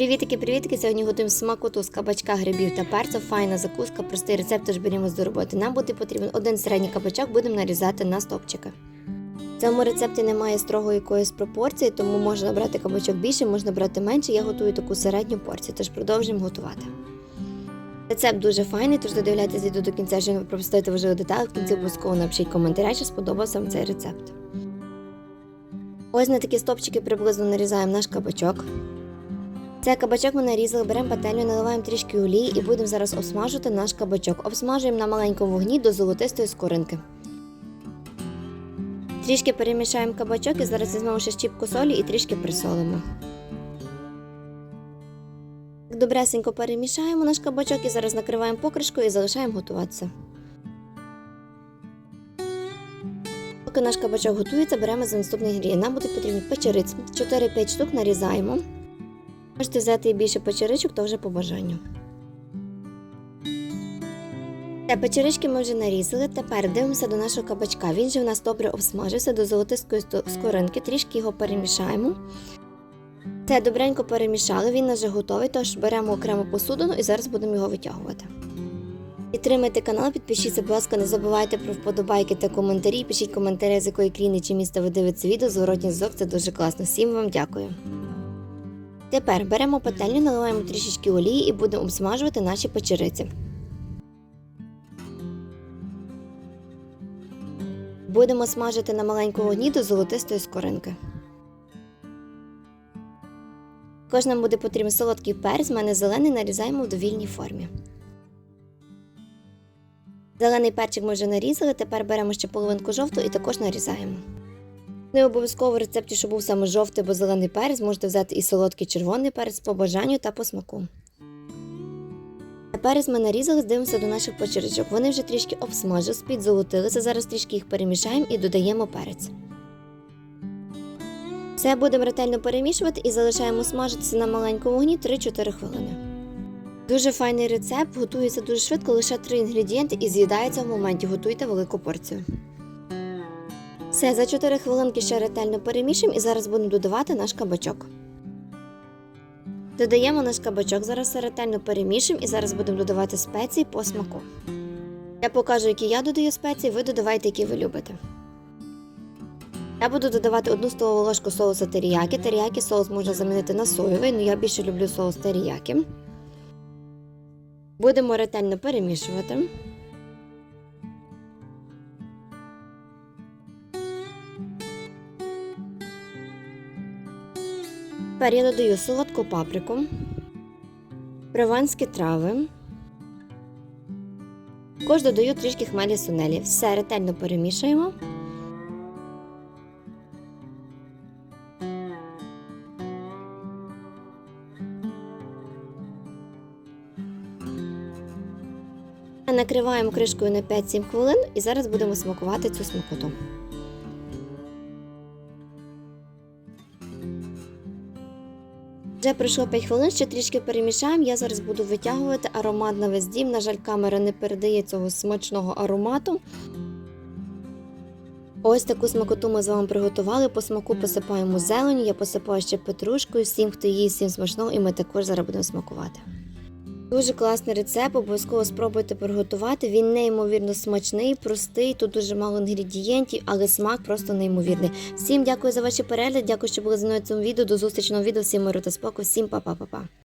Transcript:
Привітики, привітики! Сьогодні готуємо смакоту з кабачка, грибів та перцю. Файна закуска, простий рецепт, тож беремось до роботи. Нам буде потрібен один середній кабачок, будемо нарізати на стопчики. В цьому рецепті немає строго якоїсь пропорції, тому можна брати кабачок більше, можна брати менше. Я готую таку середню порцію, тож продовжуємо готувати. Рецепт дуже файний, тож додивляйтесь відео до кінця, щоб не пропустити важливі деталі. В кінці обов'язково напишіть коментарі, чи сподобався вам цей рецепт. Ось на такі стопчики приблизно нарізаємо наш кабачок. Цей кабачок ми нарізали, беремо пательню, наливаємо трішки олії і будемо зараз обсмажувати наш кабачок. Обсмажуємо на маленькому вогні до золотистої скоринки. Трішки перемішаємо кабачок і зараз візьмемо ще щіпку солі і трішки присолимо. Добресенько перемішаємо наш кабачок і зараз накриваємо покришкою і залишаємо готуватися. Поки наш кабачок готується, беремо за наступний інгредієнт. Нам буде потрібно печериць. 4-5 штук нарізаємо. Можете взяти і більше печеричок, то вже по бажанню. Та печерички ми вже нарізали. Тепер дивимося до нашого кабачка. Він же в нас добре обсмажився до золотистої скоринки, трішки його перемішаємо. Це добренько перемішали, він вже готовий, тож беремо окрему посудину і зараз будемо його витягувати. Підтримайте канал, підпишіться, будь ласка, не забувайте про вподобайки та коментарі. Пишіть коментарі, з якої країни чи міста ви дивитеся відео. Зворотній зв'язок це дуже класно. Всім вам дякую. Тепер беремо пательню, наливаємо трішечки олії і будемо обсмажувати наші печериці. Будемо смажити на маленькому вогні до золотистої скоринки. Також нам буде потрібен солодкий перець, в мене зелений нарізаємо в довільній формі. Зелений перчик ми вже нарізали, тепер беремо ще половинку жовту і також нарізаємо. Не обов'язково в рецепті, щоб був саме жовтий або зелений перець, можете взяти і солодкий червоний перець по бажанню та по смаку. Перець ми нарізали, дивимося до наших почеричок. Вони вже трішки обсмажились, підзолотилися. Зараз трішки їх перемішаємо і додаємо перець. Все будемо ретельно перемішувати і залишаємо смажитися на маленькому вогні 3-4 хвилини. Дуже файний рецепт, готується дуже швидко, лише 3 інгредієнти і з'їдається в моменті. Готуйте велику порцію. Все, за 4 хвилинки ще ретельно перемішуємо і зараз будемо додавати наш кабачок. Додаємо наш кабачок, зараз все ретельно перемішуємо і зараз будемо додавати спеції по смаку. Я покажу, які я додаю спеції, ви додавайте, які ви любите. Я буду додавати одну столову ложку соусу теріякі. Теріякі соус можна замінити на соєвий, але я більше люблю соус теріякі. Будемо ретельно перемішувати. Тепер я додаю солодку паприку, прованські трави. Також додаю трішки хмелі сунелі. Все ретельно перемішуємо. Накриваємо кришкою на 5-7 хвилин і зараз будемо смакувати цю смакоту. Вже пройшло 5 хвилин, ще трішки перемішаємо. Я зараз буду витягувати аромат на весь дім. На жаль, камера не передає цього смачного аромату. Ось таку смакоту ми з вами приготували. По смаку посипаємо зеленю, я посипаю ще петрушкою. Всім, хто їсть, всім смачного, і ми також зараз будемо смакувати. Дуже класний рецепт, обов'язково спробуйте приготувати. Він неймовірно смачний, простий, тут дуже мало інгредієнтів, але смак просто неймовірний. Всім дякую за ваші перегляд, дякую, що були зі мною в цьому відео. До зустрічного відео. Всім миру та спокою, всім па-па-па-па.